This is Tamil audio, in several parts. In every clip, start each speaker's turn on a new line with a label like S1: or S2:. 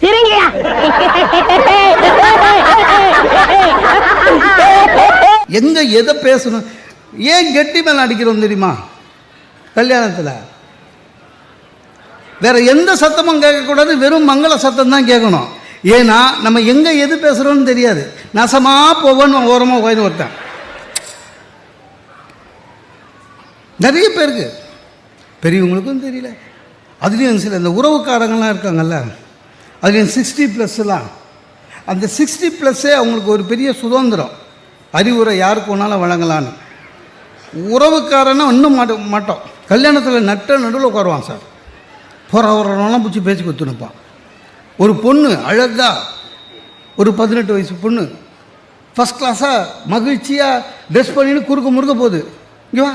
S1: சிரிங்கயா
S2: எங்க எதை பேசணும்? ஏன் கெட்டி மேல அடிக்கிறோம் தெரியுமா? கல்யாணத்தில். வேற எந்த சத்தமும் கேட்கக்கூடாது வெறும் மங்கள சத்தம் தான் கேட்கணும். ஏன்னா நம்ம எங்க எது பேசுறோம்னு தெரியாது. நசமா போவோன்னு ஓரமாக உட்காந்து ஒருத்தன். நிறைய பேருக்கு. பெரியவங்களுக்கும் தெரியல. அதுலேயும் சில இந்த உறவுக்காரங்களாம் இருக்காங்கல்ல. அதுலேயும் சிக்ஸ்டி ப்ளஸ்லாம் அந்த சிக்ஸ்டி ப்ளஸ்ஸே அவங்களுக்கு ஒரு பெரிய சுதந்திரம். அறிவுரை யாருக்கு வேணாலும் வழங்கலான்னு உறவுக்காரனா இன்னும் மாட்ட மாட்டோம். கல்யாணத்தில் நட்ட நடுவில் உட்காருவான் சார். போகிற வரலாம் பிடிச்சி பேச்சு கொடுத்துனுப்பான் ஒரு பொண்ணு அழகா ஒரு பதினெட்டு வயசு பொண்ணு. ஃபஸ்ட் கிளாஸாக மகிழ்ச்சியாக ட்ரெஸ் பண்ணின்னு குறுக்க முறுக்க போகுது. இங்கே வா.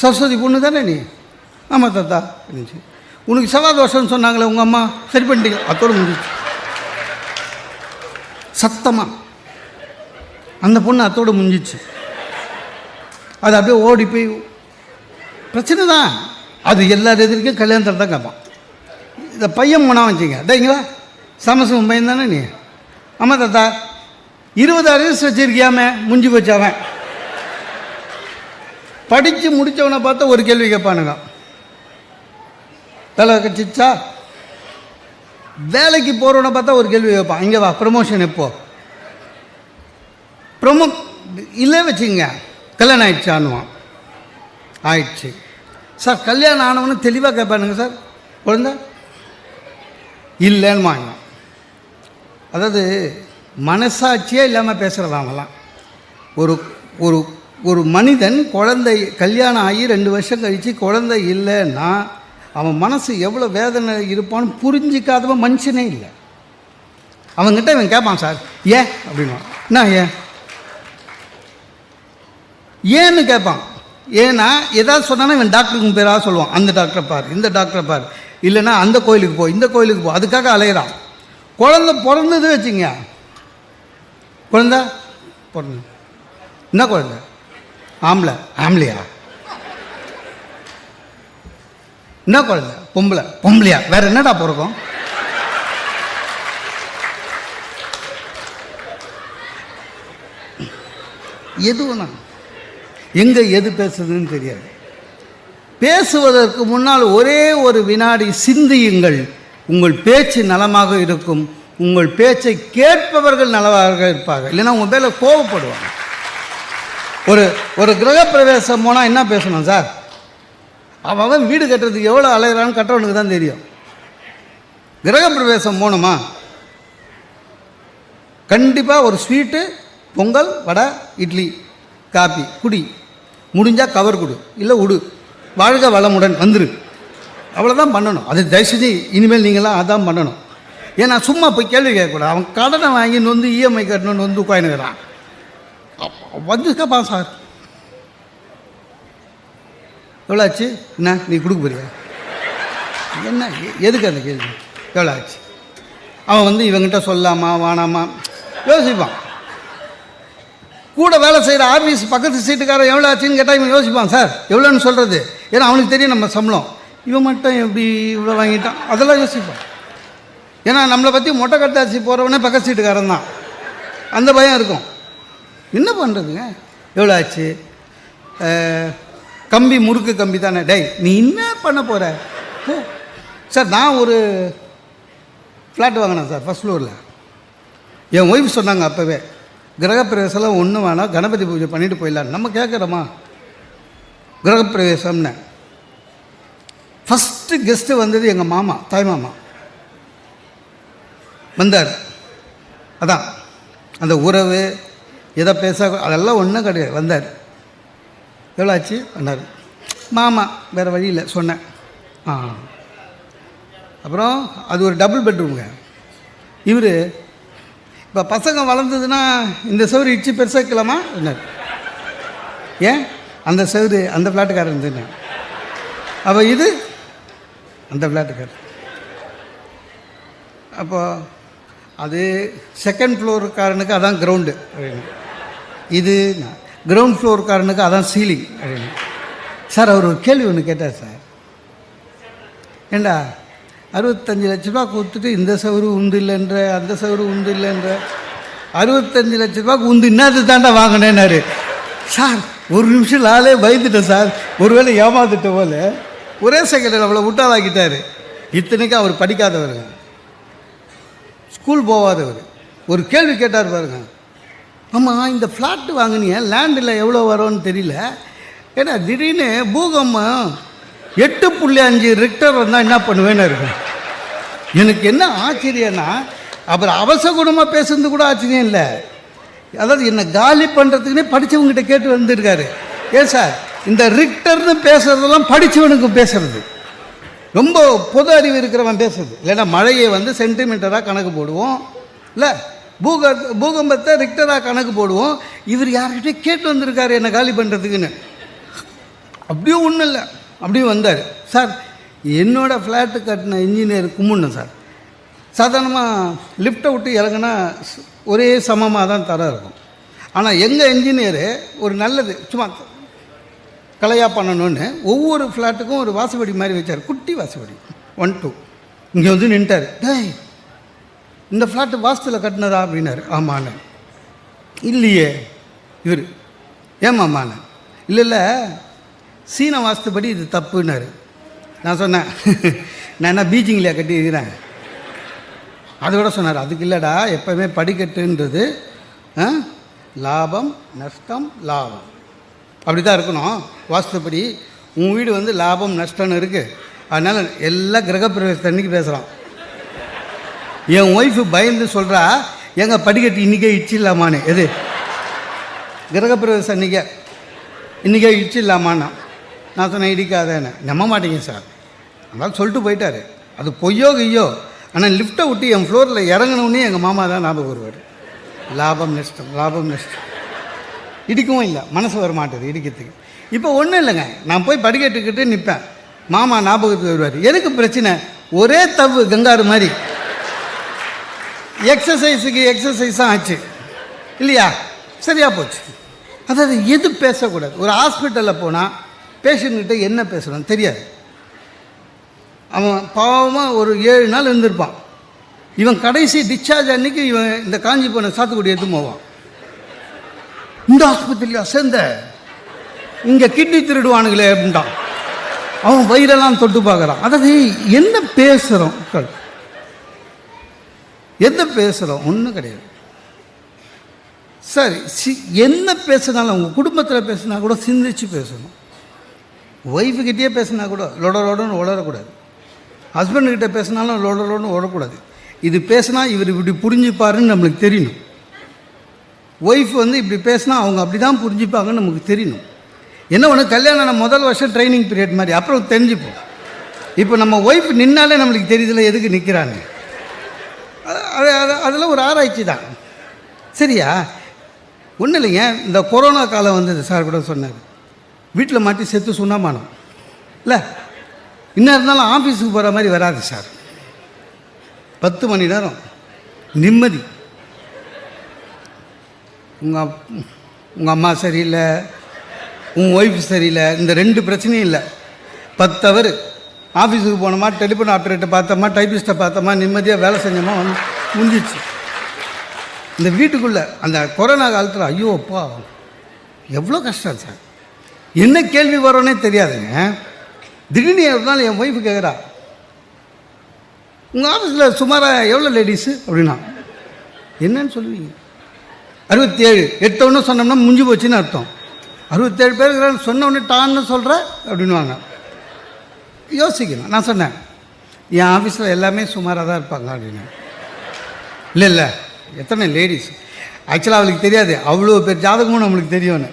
S2: சரஸ்வதி பொண்ணு தானே நீ? ஆமாம் தாத்தா இருந்துச்சு உனக்கு செவ்வாய் தோஷம்னு சொன்னாங்களே உங்கள் அம்மா? சரி பண்ணிட்டீங்க. அத்தோடு முடிஞ்சிச்சு சத்தமாக அந்த பொண்ணு அத்தோடு முடிஞ்சிச்சு அது அப்படியே ஓடி போய் பிரச்சனை தான். அது எல்லார் எதிர்க்கும் கல்யாணத்தில் தான் கேட்பான். இந்த பையன் போனால் வச்சுங்க டேங்களா சமசம் பையன் தானே நீ? ஆமாம் தாத்தா இருபதாயிரம் வயசு வச்சிருக்கியாமே? முடிஞ்சு போச்சு அவன். படித்து முடித்தவனை பார்த்தா ஒரு கேள்வி கேட்பானுங்க. வேலை கட்சிச்சா வேலைக்கு போகிறவனை பார்த்தா ஒரு கேள்வி கேட்பான். இங்கே வா ப்ரமோஷன் எப்போ? ப்ரொமோ இல்லை வச்சுங்க கல்யாணம் ஆயிடுச்சான்னுவான். ஆயிடுச்சு. சார் கல்யாணம் ஆனவனு தெளிவாக கேட்பானுங்க சார் குழந்த? இல்லைன்னு வாங்க அதாவது மனசாட்சியே இல்லாமல் பேசுகிறதா அவங்களாம் ஒரு ஒரு ஒரு மனிதன் குழந்தை கல்யாணம் ஆகி ரெண்டு வருஷம் கழித்து குழந்தை இல்லைன்னா அவன் மனசு எவ்வளோ வேதனை இருப்பான்னு புரிஞ்சிக்காதவன் மனுஷனே இல்லை. அவன்கிட்ட இவன் கேட்பான் சார் ஏன்? அப்படின்னா என்ன ஏன்? ஏன்னு கேட்பான் ஏன்னா ஏதாவது சொன்னானா இவன் டாக்டருக்கு பேராக சொல்லுவான். அந்த டாக்டரை பார் இந்த டாக்டரை பார். இல்லைன்னா அந்த கோயிலுக்கு போ இந்த கோயிலுக்கு போ. அதுக்காக அலையிறான். குழந்தை பிறந்தது வச்சுங்க குழந்த பிறந்தது. என்ன குழந்த? ஆம்பளை. ஆம்பளையா? என்ன குழந்தை பொம்பளை. பொம்பளையா? வேற என்னடா பிறக்கும்? எது வேணா எங்க எது பேசுதுன்னு தெரியாது. பேசுவதற்கு முன்னால் ஒரே ஒரு வினாடி சிந்தியுங்கள். உங்கள் பேச்சு நலமாக இருக்கும். உங்கள் பேச்சை கேட்பவர்கள் நலமாக இருப்பார்கள். இல்லைன்னா உங்கள் பேரில் கோவப்படுவாங்க. ஒரு ஒரு கிரகப்பிரவேசம் போனால் என்ன பேசணும் சார்? அவன் வீடு கட்டுறதுக்கு எவ்வளோ அலைகிறான்னு கட்டுறவனுக்கு தான் தெரியும். கிரகப்பிரவேசம் போகணுமா? கண்டிப்பாக ஒரு ஸ்வீட்டு பொங்கல் வடை இட்லி காப்பி குடி. முடிஞ்சால் கவர் கொடு. இல்லை உடு. வாழ்க வளமுடன். வந்துரு. அவ்வளோதான் பண்ணணும். அது தயவுசெய்து இனிமேல் நீங்களாம் அதான் பண்ணணும். ஏன்னா சும்மா போய் கேள்வி கேட்கக்கூடாது. அவன் கடனை வாங்கி நொந்து இஎம்ஐ கட்டணும்னு வந்து உட்காந்துக்கிறான் வந்துருக்கப்பா சார் எவ்வளோ ஆச்சு என்ன நீ கொடுக்க போறியா? என்ன எ- எதுக்கு அந்த கேள்வி? எவ்வளோ ஆச்சு அவன் வந்து இவங்கிட்ட சொல்லாமா வானாமா யோசிப்பான். கூட வேலை செய்கிற ஆஃபீஸ் பக்கத்து சீட்டுக்காரன் எவ்வளோ ஆச்சுன்னு கேட்டால் இவன் யோசிப்பான் சார் எவ்வளோன்னு சொல்கிறது ஏன்னா அவனுக்கு தெரியும் நம்ம சம்பளம். இவன் மட்டும் எப்படி இவ்வளோ வாங்கிட்டான்? அதெல்லாம் யோசிப்பான். ஏன்னா நம்மளை பற்றி மொட்டை கட்டாசி போகிறவனே பக்கத்து சீட்டுக்காரன் தான். அந்த பயம் இருக்கும். என்ன பண்ணுறதுங்க எவ்வளோ ஆச்சு கம்பி முறுக்கு கம்பி தானே. டேய் நீ என்ன பண்ண போகிற சார் நான் ஒரு ஃப்ளாட் வாங்கினேன் சார் ஃபஸ்ட் ஃப்ளோரில் என் ஒய்ஃப் சொன்னாங்க அப்போவே கிரகப்பிரவேசம்லாம் ஒன்றும் வேணாம் கணபதி பூஜை பண்ணிட்டு போயிடலாம் நம்ம கேட்குறோமா கிரகப்பிரவேசம்னு. ஃபஸ்ட்டு கெஸ்ட்டு வந்தது எங்கள் மாமா தாய் மாமா. வந்தார். அதான். அந்த உறவு எதை பேச அதெல்லாம் ஒன்றும் கிடையாது. வந்தார். எவ்வளோ ஆச்சு வந்தார் மாமா வேறு வழி இல்லை சொன்னேன். ஆ. அப்புறம் அது ஒரு டபுள் பெட்ரூமுங்க இவர் இப்போ பசங்க வளர்ந்ததுன்னா இந்த சவுறு இடிச்சு பெருசாக்கலாமா என்ன ஏன்? அந்த சவுறு அந்த ஃப்ளாட்டுக்காரர் இருந்துன்னு அப்போ இது? அந்த ஃப்ளாட்டுக்காரர் அப்போ அது செகண்ட் ஃப்ளோருக்காரனுக்கு அதான் கிரவுண்டு இது கிரவுண்ட் ஃப்ளோருக்காரனுக்கு அதான் சீலிங் அப்படின்னு சார் அவர் ஒரு கேள்வி ஒன்று கேட்டார் சார். ஏண்டா அறுபத்தஞ்சு லட்ச ரூபா கொடுத்துட்டு இந்த சவறு உண்டு இல்லைன்ற அந்த சவறு உண்டு இல்லைன்ற அறுபத்தஞ்சு லட்ச ரூபாய்க்கு உண்டு இன்னது தாண்டா வாங்கினேன்னாரு. சார் ஒரு நிமிஷம் நாளே பயந்துட்டேன் சார். ஒருவேளை ஏமாந்துட்ட போல. ஒரே செகண்டில் அவ்வளோ முட்டாளாக்கிட்டார். இத்தனைக்கும் அவர் படிக்காதவருங்க ஸ்கூல் போகாதவர் ஒரு கேள்வி கேட்டார் பாருங்க. ஆமாம் இந்த ஃப்ளாட்டு வாங்கினீங்க லேண்டில் எவ்வளோ வரும்னு தெரியல. ஏன்னா திடீர்னு பூகம்பம் எட்டு புள்ளி அஞ்சு ரிக்டர் வந்தால் என்ன பண்ணுவேன்னு இருக்கும். எனக்கு என்ன ஆச்சரியன்னா அப்புறம் அவசகுணமாக பேசுறது கூட ஆச்சரியம் இல்லை. அதாவது என்னை காலி பண்ணுறதுக்குன்னே படித்தவங்ககிட்ட கேட்டு வந்திருக்காரு. ஏன் சார் இந்த ரிக்டர்னு பேசுகிறதெல்லாம் படித்தவனுக்கு பேசுறது. ரொம்ப பொது அறிவு இருக்கிறவன் பேசுறது. இல்லைன்னா மழையை வந்து சென்டிமீட்டராக கணக்கு போடுவோம். இல்லை பூக பூகம்பத்தை ரிக்டராக கணக்கு போடுவோம். இவர் யார்கிட்டயும் கேட்டு வந்திருக்காரு என்னை காலி பண்ணுறதுக்குன்னு அப்படியும் ஒன்றும் இல்லை. அப்படியும் வந்தார். சார் என்னோடய ஃப்ளாட்டு கட்டின இன்ஜினியர் கும்பிடணும் சார். சாதாரணமாக லிஃப்ட்டை விட்டு இறங்குனா ஒரே சமமாக தான் தரம் இருக்கும். ஆனால் எங்கள் இன்ஜினியரு ஒரு நல்லது சும்மா கலையாக பண்ணணும்னு ஒவ்வொரு ஃப்ளாட்டுக்கும் ஒரு வாசப்படி மாதிரி வச்சார். குட்டி வாசப்படி. ஒன் டூ இங்கே வந்து நின்ட்டார். டேய் இந்த ஃப்ளாட்டு வாஸ்துவில் கட்டினதா அப்படின்னாரு. ஆமாண்ணே இல்லையே இவர். ஏமாம்மாண்ணே இல்லை இல்லை சீன வாஸ்துப்படி இது தப்புன்னாரு. நான் சொன்னேன். நான் என்ன பீஜிங்லையா கட்டியிருக்கிறேன்? அதை விட சொன்னார் அதுக்கு இல்லைடா எப்போவுமே படிக்கட்டுன்றது ஆ, லாபம் நஷ்டம் லாபம். அப்படி தான் இருக்கணும். வாஸ்துப்படி உன் வீடு வந்து லாபம் நஷ்டம்னு இருக்குது அதனால் எல்லா கிரகப்பிரவேசத்தன்னைக்கு பேசுகிறான் என் ஒய்ஃபு பயந்து சொல்கிறா எங்க படிக்கட்டு இன்றைக்கே இச்சிடலாமான்னு எது? கிரகப்பிரவேசம் அன்றைக்கே இன்றைக்கே இடிச்சிடலாமான்னா? நான் சொன்னேன் இடிக்காதேன்னு. நம்ப மாட்டேங்க சார். அதனால் சொல்லிட்டு போயிட்டாரு. அது பொய்யோ கையோ ஆனால் லிஃப்ட்டை விட்டு என் ஃப்ளோரில் இறங்கினோடனே எங்கள் மாமா தான் ஞாபகம் வருவார். லாபம் நஷ்டம் லாபம் நஷ்டம். இடிக்கவும் இல்லை. மனசு வர மாட்டேது இடிக்கிறதுக்கு. இப்போ ஒன்றும் இல்லைங்க. நான் போய் படிக்கட்டுக்கிட்டு நிற்பேன் மாமா ஞாபகத்துக்கு வருவார். எதுக்கு பிரச்சனை? ஒரே தவு கங்காரு மாதிரி. எக்ஸசைஸுக்கு எக்ஸசைஸாக ஆச்சு. இல்லையா? சரியாக போச்சு. அதாவது எது பேசக்கூடாது? ஒரு ஹாஸ்பிட்டலில் போனால் பேஷண்ட்கிட்ட என்ன பேசணும்? தெரியாது. அவன் பாவமாக ஒரு ஏழு நாள் இருந்திருப்பான். இவன் கடைசி டிஸ்சார்ஜ் அன்னைக்கு இவன் இந்த காஞ்சி போன சாத்துக்குடி எடுத்து போவான். இந்த ஆஸ்பத்திரியில் சேர்ந்த இங்கே கிட்னி திருடுவானுங்களே அப்படின்ட்டான். அவன் வயிறெல்லாம் தொட்டு பார்க்குறான். அதாவது என்ன பேசுகிறோம் எந்த பேசுகிறோம் ஒன்றும் கிடையாது. சரி சி என்ன பேசுனாலும் உங்கள் குடும்பத்தில் பேசுனா கூட சிந்திச்சு பேசணும். ஒய்ஃபுக்கிட்டே பேசுனா கூட லொடலோடன்னு உளரக்கூடாது ஹஸ்பண்டுக்கிட்ட பேசினாலும் லொடலோடன்னு லொடன்னு இது பேசினா இவர் இப்படி புரிஞ்சுப்பாருன்னு நம்மளுக்கு தெரியணும். ஒய்ஃப் வந்து இப்படி பேசினா அவங்க அப்படி தான் புரிஞ்சுப்பாங்கன்னு நமக்கு தெரியணும். என்ன ஒன்று கல்யாணம் முதல் வருஷம் ட்ரைனிங் பீரியட் மாதிரி அப்புறம் தெரிஞ்சுப்போம். இப்போ நம்ம ஒய்ஃப் நின்னாலே நம்மளுக்கு தெரியுதுல எதுக்கு நிற்கிறான்னு அது அது அதெல்லாம் ஒரு ஆராய்ச்சி தான். சரியா? ஒன்றும் இல்லைங்க இந்த கொரோனா காலம் வந்தது சார் கூட சொன்னார். வீட்டில் மாட்டி செத்து சுண்ணாமானம் இல்லை இன்னும் இருந்தாலும் ஆஃபீஸுக்கு போகிற மாதிரி வராது சார். பத்து மணி நேரம் நிம்மதி. உங்கள் உங்கள் அம்மா சரியில்லை உன் ஒய்ஃப் சரியில்லை இந்த ரெண்டு பிரச்சனையும் இல்லை. பத்து ஹவர் ஆஃபீஸுக்கு போனோமா டெலிஃபோன் ஆப்ரேட்டர் பார்த்தோமா டைப்பிஸ்ட்டை பார்த்தோமா நிம்மதியாக வேலை செஞ்சோமா வந்து முடிஞ்சிச்சு இந்த வீட்டுக்குள்ளே அந்த கொரோனா காலத்தில் ஐயோ அப்பா எவ்வளோ கஷ்டம் சார். என்ன கேள்வி வரோன்னே தெரியாதுங்க. திடீர்னு ஒரு நாள் என் ஒய்ஃபு கேட்குறா உங்கள் ஆஃபீஸில் சுமாராக எவ்வளோ லேடிஸு அப்படின்னா என்னன்னு சொல்லுவீங்க. அறுபத்தேழு எட்டொன்று சொன்னோம்னா முடிஞ்சு போச்சுன்னு அர்த்தம். அறுபத்தேழு பேர் இருக்கிறாங்க சொன்ன உடனே டான்னு சொல்கிற அப்படின்வாங்க யோசிக்கணும். நான் சொன்னேன் என் ஆஃபீஸில் எல்லாமே சுமாராக தான் இருப்பாங்க அப்படின்னு இல்லை இல்லை. எத்தனை லேடிஸ் ஆக்சுவலாக அவளுக்கு தெரியாது. அவ்வளோ பேர் ஜாதகமும் நம்மளுக்கு தெரியும்னு.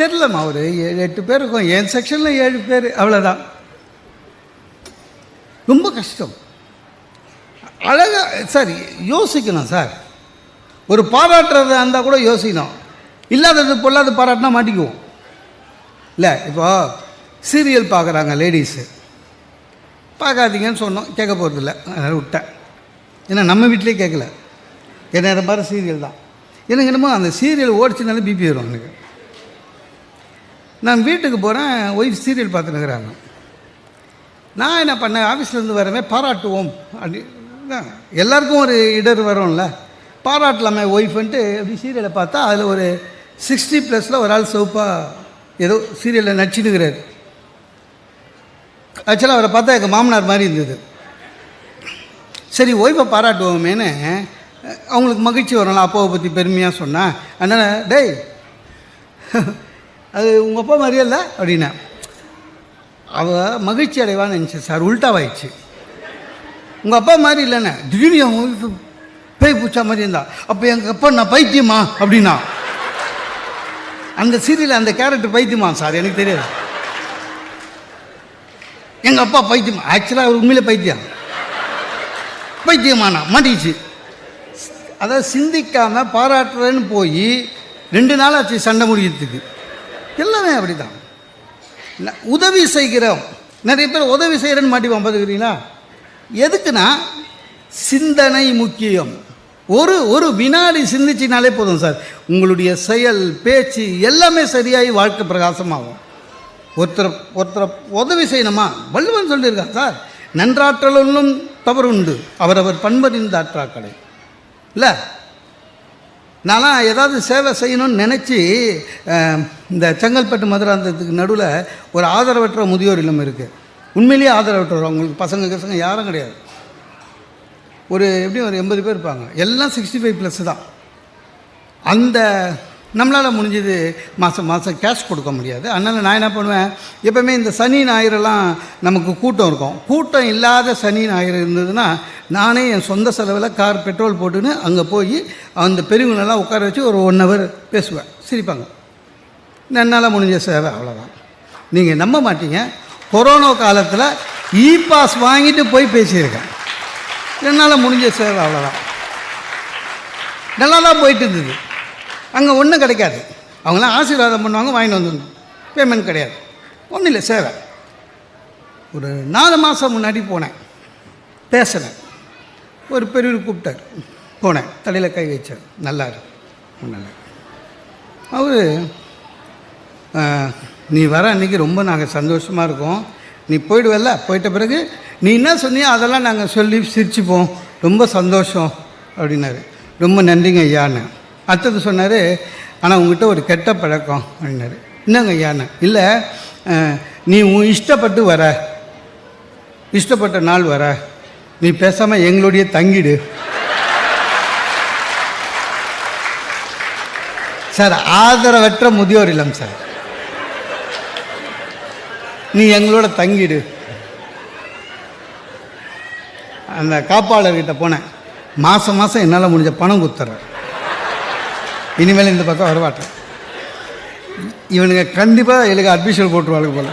S2: தெரிலம்மா ஒரு ஏழு எட்டு பேர் இருக்கும். என் செக்ஷனில் ஏழு பேர் அவ்வளோதான் ரொம்ப கஷ்டம். அழகாக சார் யோசிக்கணும் சார். ஒரு பாராட்டுறதா இருந்தால் கூட யோசிக்கணும். இல்லாதது பொல்லாத பாராட்டினா மாட்டிக்குவோம். இல்லை இப்போ சீரியல் பார்க்குறாங்க லேடிஸு பார்க்காதீங்கன்னு சொன்னோம். கேட்க போகிறதில்ல அதனால் விட்டேன். ஏன்னா நம்ம வீட்டிலே கேட்கல என்ன நேரம் பாரு சீரியல் தான். எனக்கு என்னமோ அந்த சீரியல் ஓடிச்சுனாலும் பிபி வரும் எனக்கு. நான் வீட்டுக்கு போகிறேன் ஒய்ஃப் சீரியல் பார்த்துனுக்குறாங்க நான் என்ன பண்ணேன் ஆஃபீஸ்லேருந்து வரவே பாராட்டுவோம். அப்படி எல்லாருக்கும் ஒரு இடர் வரும்ல. பாராட்டலாமே ஒய்ஃப்ன்ட்டு அப்படி சீரியலை பார்த்தா அதில் ஒரு சிக்ஸ்டி ப்ளஸில் ஒரு ஆள் சோப்பாக ஏதோ சீரியலில் நடிச்சுனுக்கிறாரு ஆக்சுவலாக அவரை பார்த்தா எங்கள் மாமனார் மாதிரி இருந்தது. சரி ஒய்ஃபை பாராட்டுவோமேன்னு அவங்களுக்கு மகிழ்ச்சி வரலாம் அப்பாவை பற்றி பெருமையாக சொன்னேன் அதனால் டேய் அது உங்கள் அப்பா மாதிரியே இல்லை அப்படின்னா. அவள் மகிழ்ச்சி அடைவான்னு நினச்சேன் சார் உள்டாவாயிடுச்சு. உங்கள் அப்பா மாதிரி இல்லைண்ணே திடீர்னு என் பேய் பூச்சா மாதிரி இருந்தா அப்போ எங்கள் அப்பா நான் பைத்தியமா? அப்படின்னா. அந்த சீரியல் அந்த கேரக்டர் பைத்தியமா சார் எனக்கு தெரியாது. எங்கள் அப்பா பைத்தியமா? ஆக்சுவலாக அவர் உண்மையிலே பைத்தியம். பைத்தியமானா மாட்டிச்சு அதை சிந்திக்காமல் பாராட்டுறேன்னு போய் ரெண்டு நாள் ஆச்சு சண்டை முடிக்கிறதுக்கு. எல்லாமே அப்படி தான் உதவி செய்கிறோம். நிறைய பேர் உதவி செய்கிறேன்னு மாட்டிப்பான் பார்த்துக்கிறீங்களா? எதுக்குன்னா சிந்தனை முக்கியம். ஒரு ஒரு வினாடி சிந்திச்சினாலே போதும் சார். உங்களுடைய செயல் பேச்சு எல்லாமே சரியாகி வாழ்க்கை பிரகாசமாகும். ஒருத்தர் ஒருத்தரை உதவி செய்யணுமா? வள்ளுவன் சொல்லியிருக்கான் சார். நன்றாற்றலும் தவறு உண்டு அவரவர் பண்பறிந்த ஆற்றாக்கடை இல்லை? நான்லாம் ஏதாவது சேவை செய்யணும்னு நினச்சி இந்த செங்கல்பட்டு மதுராந்தத்துக்கு நடுவில் ஒரு ஆதரவற்ற முதியோர் இல்லம் இருக்குது உண்மையிலேயே ஆதரவற்றவர். அவங்களுக்கு பசங்க பசங்க யாரும் கிடையாது. ஒரு எப்படியும் ஒரு எண்பது பேர் இருப்பாங்க. எல்லாம் சிக்ஸ்டி ஃபைவ் ப்ளஸ் தான். அந்த நம்மளால் முடிஞ்சது மாதம் மாதம் கேஷ் கொடுக்க முடியாது. அதனால் நான் என்ன பண்ணுவேன்? எப்போவுமே இந்த சனி ஞாயிறெல்லாம் நமக்கு கூட்டம் இருக்கும். கூட்டம் இல்லாத சனி ஞாயிறு இருந்ததுன்னா நானே என் சொந்த செலவில் கார் பெட்ரோல் போட்டுன்னு அங்கே போய் அந்த பெரியவங்களெல்லாம் உட்கார வச்சு ஒரு ஒன் ஹவர் பேசுவேன். சிரிப்பாங்க. என்னால் முடிஞ்ச சேவை அவ்வளோதான் நீங்கள் நம்ப மாட்டீங்க. கொரோனா காலத்தில் இ பாஸ் வாங்கிட்டு போய் பேசியிருக்கேன். என்னால் முடிஞ்ச சேவை அவ்வளோதான் நல்லா தான் போயிட்டு இருந்தது. அங்கே ஒன்றும் கிடைக்காது. அவங்களாம் ஆசீர்வாதம் பண்ணுவாங்க வாங்கிட்டு வந்துடணும். பேமெண்ட் கிடையாது. ஒன்றும் இல்லை சேவை. ஒரு நாலு மாதம் முன்னாடி போனேன். பேசினேன். ஒரு பெரியவர் கூப்பிட்டார். போனேன். தலையில் கை வச்சார். நல்லா இருக்கு. நல்லா அவர் நீ வர அன்றைக்கி ரொம்ப நாங்கள் சந்தோஷமாக இருக்கோம். நீ போயிடுவல்ல? போயிட்ட பிறகு நீ என்ன சொன்னியோ அதெல்லாம் நாங்கள் சொல்லி சிரிச்சுப்போம். ரொம்ப சந்தோஷம். அப்படின்னாரு. ரொம்ப நன்றிங்க ஐயான்னு. அடுத்தது சொன்னார் ஆனால் உங்ககிட்ட ஒரு கெட்ட பழக்கம் அப்படின்னாரு என்னங்க ஐயான்னு இல்லை நீ உன் இஷ்டப்பட்டு வர. இஷ்டப்பட்ட நாள் வர. நீ பேசாமல் எங்களுடைய தங்கிடு. சார் ஆதரவற்ற முதியோர் இல்லம் சார். நீ எங்களோட தங்கிடு. அந்த காப்பாளர்கிட்ட போனேன். மாதம் மாதம் என்னால் முடிஞ்ச பணம் கொடுத்துட்றேன் இனிமேல் இந்த பக்கம் வரமாட்டேன். இவனுங்க கண்டிப்பாக எனக்கு அட்மிஷன் போட்டுருவாங்க போல.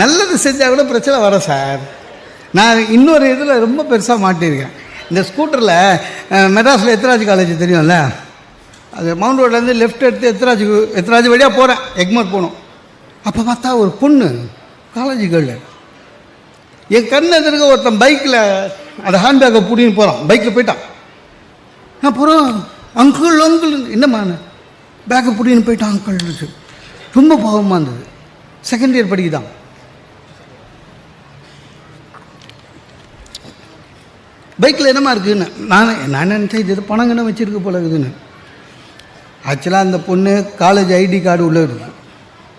S2: நல்லது செஞ்சால் கூட பிரச்சனை வரும் சார். நான் இன்னொரு இதில் ரொம்ப பெருசாக மாட்டியிருக்கேன். இந்த ஸ்கூட்டரில் மெட்ராஸில் எத்ராஜ் காலேஜ் தெரியும்ல? அது மவுண்ட் ரோட்லேருந்து லெஃப்ட் எடுத்து எத்ராஜ் எத்ராஜ் வழியாக போகிறேன் எக்மோர் போகணும். அப்போ பார்த்தா ஒரு பொண்ணு காலேஜ் கேர்ள் என் கண் எதிர்க்க ஒருத்தன் பைக்கில் அந்த ஹேண்ட்பேக்கை பிடின்னு போகிறான் பைக்கில் போயிட்டான். அப்புறம் அங்கிள் அங்கிள் என்னம்மா பேக்கை பிடின்னு போயிட்டான் அங்கிள் ரொம்ப பாவமாக இருந்தது செகண்ட் இயர் படிக்குதான். பைக்கில் என்னம்மா இருக்குதுன்னு நான் நான் நினச்சேன் இது பணம் கண்ணம் வச்சுருக்க போல இருக்குதுன்னு. ஆக்சுவலாக அந்த பொண்ணு காலேஜ் ஐடி கார்டு உள்ளே இருக்குது.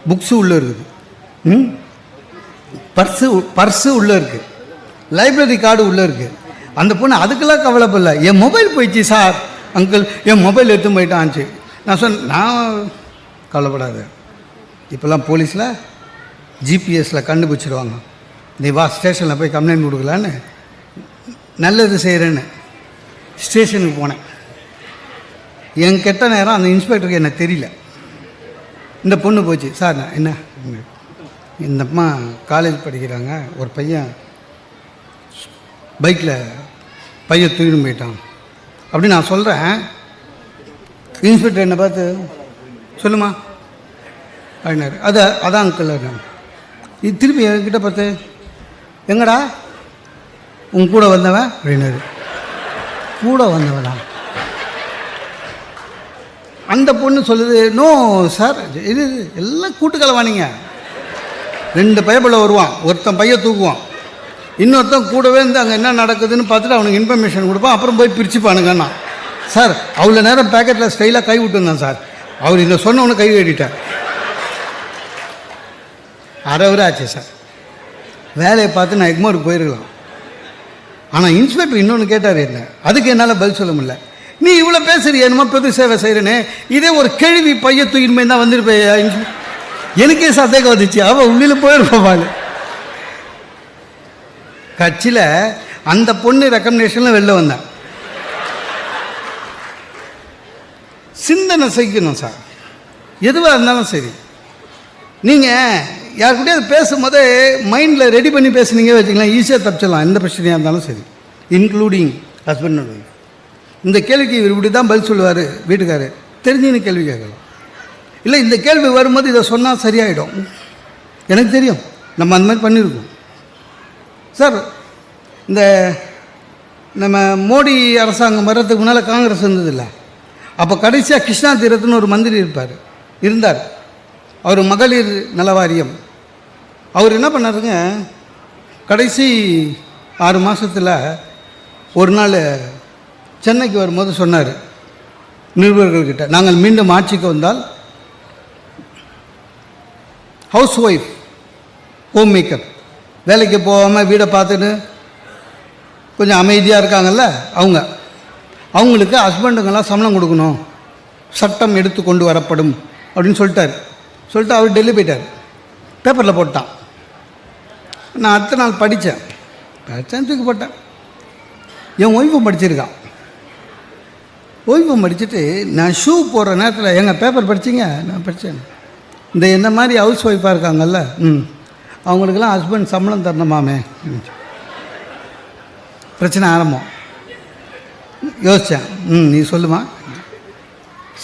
S2: புக்ஸு உள்ளே இருக்குது. ம்? பர்ஸு பர்ஸு உள்ளே இருக்குது லைப்ரரி கார்டு உள்ளே இருக்குது அந்த பொண்ணு அதுக்கெல்லாம் கவலைப்படல. என் மொபைல் போயிடுச்சு சார் அங்கிள் என் மொபைல் எடுத்து போயிட்டான்ச்சு நான் சொன்னேன் நான் கவலைப்படாத. இப்போல்லாம் போலீஸில் ஜிபிஎஸ்சில் கண்டுபிடிச்சிடுவாங்க நீ வா ஸ்டேஷனில் போய் கம்ப்ளைண்ட் கொடுக்கலான்னு. நல்லது செய்கிறேன்னு ஸ்டேஷனுக்கு போனேன். என் கெட்ட நேரம் அந்த இன்ஸ்பெக்டருக்கு என்ன தெரியல. இந்த பொண்ணு போச்சு. சார் நான் என்ன? இந்த அம்மா காலேஜ் படிக்கிறாங்க. ஒரு பையன் பைக்கில் பையன் தூக்கிட்டு போயிட்டான். அப்படி நான் சொல்கிறேன் இன்ஸ்பெக்டர் என்னை பார்த்து சொல்லுமா அப்படின்னாரு. அது அதான் அங்கிள் இது திருப்பி என்கிட்ட பார்த்து எங்கடா? உன் கூட வந்தவன் அப்படின்னாரு. கூட வந்தவனா? அந்த பொண்ணு சொல்லுது நோ சார் இது எல்லாம் கூட்டுக்கலவானீங்க ரெண்டு பயப்பில் வருவான். ஒருத்தன் பைய தூக்குவான். இன்னொருத்தன் கூடவே இருந்து அங்கே என்ன நடக்குதுன்னு பார்த்துட்டு அவனுக்கு இன்ஃபர்மேஷன் கொடுப்பான். அப்புறம் போய் பிரிச்சுப்பானுங்கண்ணா சார் அவ்வளோ நேரம் பேக்கெட்டில் ஸ்டைலாக கை விட்டுருந்தான் சார். அவர் இதை சொன்னவனு கை கட்டிட்டார். அரை ஹவர் ஆச்சு சார். வேலையை பார்த்து நான் எக்மோருக்கு போயிருக்கலாம். ஆனால் இன்ஸ்பெக்டர் இன்னொன்று கேட்டார் என்ன? அதுக்கு என்னால் பதில் சொல்ல முடியல. நீ இவ்வளோ பேசுறிய என்னமோ பொது சேவை செய்கிறேன்னு இதே ஒரு கேள்வி பைய தூக்கின்மை தான் வந்திருப்பேயா எனக்கே சந்தேகம் வந்துச்சு. அவள் உள்ளில் போயிருப்பாள் கட்சியில் அந்த பொண்ணு ரெக்கமெண்டேஷனில் வெளில வந்தேன் சிந்தனை செய்யணும் சார். எதுவாக இருந்தாலும் சரி. நீங்கள் யாருக்கிட்டே பேசும்போதே மைண்டில் ரெடி பண்ணி பேசுனீங்க வச்சுக்கலாம் ஈஸியாக தப்பிச்சிடலாம். எந்த பிரச்சனையாக இருந்தாலும் சரி. இன்க்ளூடிங் ஹஸ்பண்ட் அண்ட் ஒய்ஃப் இந்த கேள்விக்கு இவர் இப்படி தான் பதில் சொல்லுவார் வீட்டுக்காரு. தெரிஞ்சுன்னு கேள்வி கேட்கலாம். இல்லை இந்த கேள்வி வரும்போது இதை சொன்னால் சரியாயிடும். எனக்கு தெரியும். நம்ம அந்த மாதிரி பண்ணியிருக்கோம். சார் இந்த நம்ம மோடி அரசாங்கம் வர்றதுக்கு முன்னால் காங்கிரஸ் இருந்ததில்ல அப்போ கடைசியாக கிருஷ்ணா தீரத்துன்னு ஒரு மந்திரி இருப்பார். இருந்தார். அவர் மகளிர் நலவாரியம். அவர் என்ன பண்ணாருங்க? கடைசி ஆறு மாதத்தில் ஒரு நாள் சென்னைக்கு வரும்போது சொன்னார். நிருபர்கள்கிட்ட நாங்கள் மீண்டும் ஆட்சிக்கு வந்தால் ஹவுஸ் ஒய்ஃப் ஹோம் மேக்கர் வேலைக்கு போகாமல் வீடை பார்த்துட்டு கொஞ்சம் அமைதியாக இருக்காங்கல்ல அவங்க. அவங்களுக்கு ஹஸ்பண்டுங்கெல்லாம் சம்பளம் கொடுக்கணும். சட்டம் எடுத்து கொண்டு வரப்படும் அப்படின்னு சொல்லிட்டார். சொல்லிட்டு அவர் டெல்லி போயிட்டார். பேப்பரில் போட்டான். நான் அடுத்த நாள் படித்தேன் படித்தேன் தூக்கி போட்டேன். என் ஒய்ஃபும் படிச்சிருக்கான். ஒய்ஃபும் படிச்சுட்டு நான் ஷூ போடுற நேரத்தில் எங்கள் பேப்பர் படிச்சிங்க? நான் படித்தேன் இந்த என்ன மாதிரி ஹவுஸ் ஒய்ஃபாக இருக்காங்கல்ல ம். அவங்களுக்கெல்லாம் ஹஸ்பண்ட் சம்பளம் தரணுமாமே? பிரச்சனை ஆரம்பம். யோசித்தேன் ம் நீ சொல்லுமா?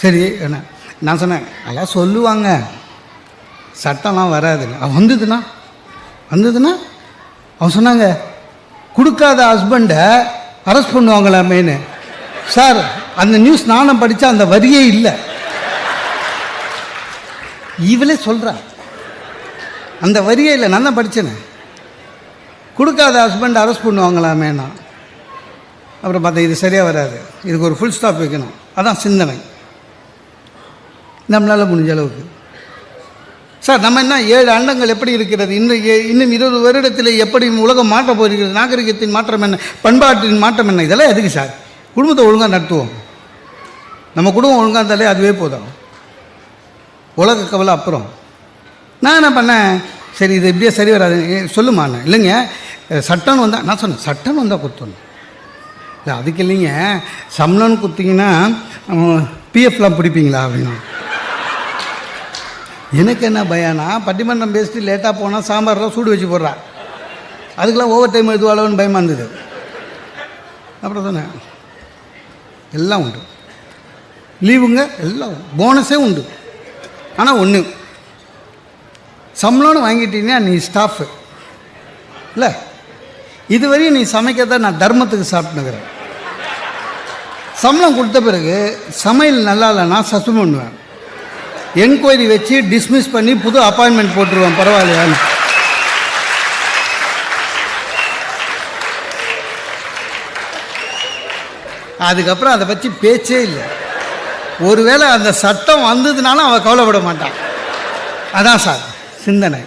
S2: சரி என்ன? நான் சொன்னேன் அதெல்லாம் சொல்லுவாங்க. சட்டம்லாம் வராது அவன் வந்ததுன்னா? வந்ததுன்னா? அவன் சொன்னாங்க கொடுக்காத ஹஸ்பண்டை அரெஸ்ட் பண்ணுவாங்களாமேன்னு. சார் அந்த நியூஸ் நானும் படித்தா அந்த வரியே இல்லை. இவளே சொல்கிறா அந்த வரியே இல்லை நான் தான் படித்தேனே கொடுக்காத ஹஸ்பண்ட் அரெஸ்ட் பண்ணுவாங்களாமேனா. அப்புறம் பார்த்தா இது சரியாக வராது. இதுக்கு ஒரு ஃபுல் ஸ்டாப் வைக்கணும். அதான் சிந்தனை. நம்மளால் முடிஞ்ச அளவுக்கு. சார் நம்ம என்ன ஏழு அண்டங்கள் எப்படி இருக்கிறது? இன்னும் இன்னும் இருபது வருடத்தில் எப்படி உலகம் மாற்ற போகிறது? நாகரிகத்தின் மாற்றம் என்ன? பண்பாட்டின் மாற்றம் என்ன? இதெல்லாம் எதுக்கு சார்? குடும்பத்தை ஒழுங்காக நடத்துவோம். நம்ம குடும்பம் ஒழுங்காக இருந்தாலே அதுவே போதும். உலக கவலை அப்புறம். நான் என்ன பண்ணேன்? சரி இது இப்படியே சரி வராது. சொல்லுமா நான் இல்லைங்க. அஹ், சட்டம்னு வந்தால் நான் சொன்னேன் சட்டம்னு வந்தால் குத்தணும் இல்லை அதுக்கு இல்லைங்க. சம்பளம்னு கொடுத்தீங்கன்னா பிஎஃப்லாம் பிடிப்பீங்களா அப்படின்னு. எனக்கு என்ன பயம்னா பட்டிமன்றம் பேசிட்டு லேட்டாக போனால் சாம்பார்லாம் சூடு வச்சு போடுறா. அதுக்கெல்லாம் ஓவர் டைம் எழுதுவாளோன்னு பயமாக இருந்தது. அப்புறம் சொன்னேன் எல்லாம் உண்டு. லீவுங்க எல்லாம் போனஸே உண்டு. ஆனால் ஒன்று சம்பளம்னு வாங்கிட்டீங்கன்னா நீ ஸ்டாஃபு இல்லை? இதுவரையும் நீ சமைக்கிறத நான் தர்மத்துக்கு சாப்பிட்டுக்கிறேன் சம்பளம் கொடுத்த பிறகு சமையல் நல்லா இல்லைன்னா சஸ்பெண்ட் பண்ணுவேன். என்கொயரி வச்சு டிஸ்மிஸ் பண்ணி புது அப்பாயின்மெண்ட் போட்டுருவேன் பரவாயில்லையான்னு. அதுக்கப்புறம் அதை பற்றி பேச்சே இல்லை. ஒருவேளை அந்த சட்டம் வந்ததுனாலும் அவன் கவலைப்பட மாட்டான். அதான் சார். சிந்தனை.